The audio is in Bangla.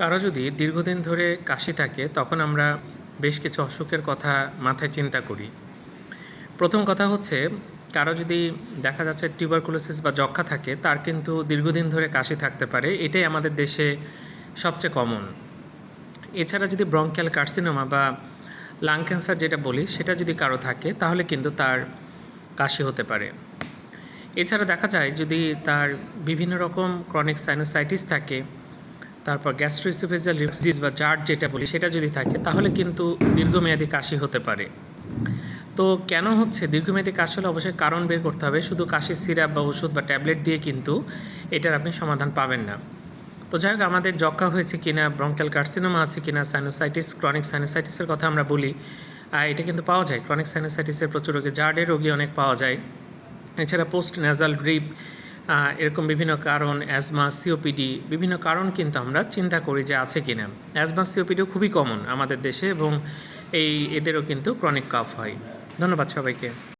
কারও যদি দীর্ঘদিন ধরে কাশি থাকে, তখন আমরা বেশ কিছু অসুখের কথা মাথায় চিন্তা করি। প্রথম কথা হচ্ছে, কারও যদি দেখা যাচ্ছে টিউবারকুলোসিস বা যক্ষা থাকে, তার কিন্তু দীর্ঘদিন ধরে কাশি থাকতে পারে। এটাই আমাদের দেশে সবচেয়ে কমন এছাড়া যদি ব্রঙ্কিয়াল কার্সিনোমা বা লাং ক্যান্সার যেটা বলি, সেটা যদি কারও থাকে, তাহলে কিন্তু তার কাশি হতে পারে। এছাড়া দেখা যায়, যদি তার বিভিন্ন রকম ক্রনিক সাইনোসাইটিস থাকে তারপর গ্যাস্ট্রোইসোফেজিয়াল ডিজিজ বা জার্ট যেটা বলি, সেটা যদি থাকে, তাহলে কিন্তু দীর্ঘমেয়াদী কাশি হতে পারে। তো কেন হচ্ছে? দীর্ঘমেয়াদী কাশি হলে অবশ্যই কারণ বের করতে হবে। শুধু কাশির সিরাপ বা ওষুধ বা ট্যাবলেট দিয়ে কিন্তু এটার আপনি সমাধান পাবেন না। তো যাই হোক, আমাদের যক্ষা হয়েছে কিনা, ব্রঙ্কাল কার্সিনোমা আছে কিনা সাইনোসাইটিস ক্রনিক সাইনোসাইটিসের কথা আমরা বলি আর এটা কিন্তু পাওয়া যায়। ক্রনিক সাইনোসাইটিসের প্রচুর রোগী, জার্ডের রোগী অনেক পাওয়া যায়। এছাড়া পোস্ট ন্যাজাল ড্রিপ এরকম বিভিন্ন কারণ অ্যাজমা সিওপিডি বিভিন্ন কারণ কিন্তু আমরা চিন্তা করি যে আছে কি না অ্যাজমা সিওপিডিও খুবই কমন আমাদের দেশে এবং এই এদেরও কিন্তু ক্রনিক কাফ হয়। ধন্যবাদ সবাইকে।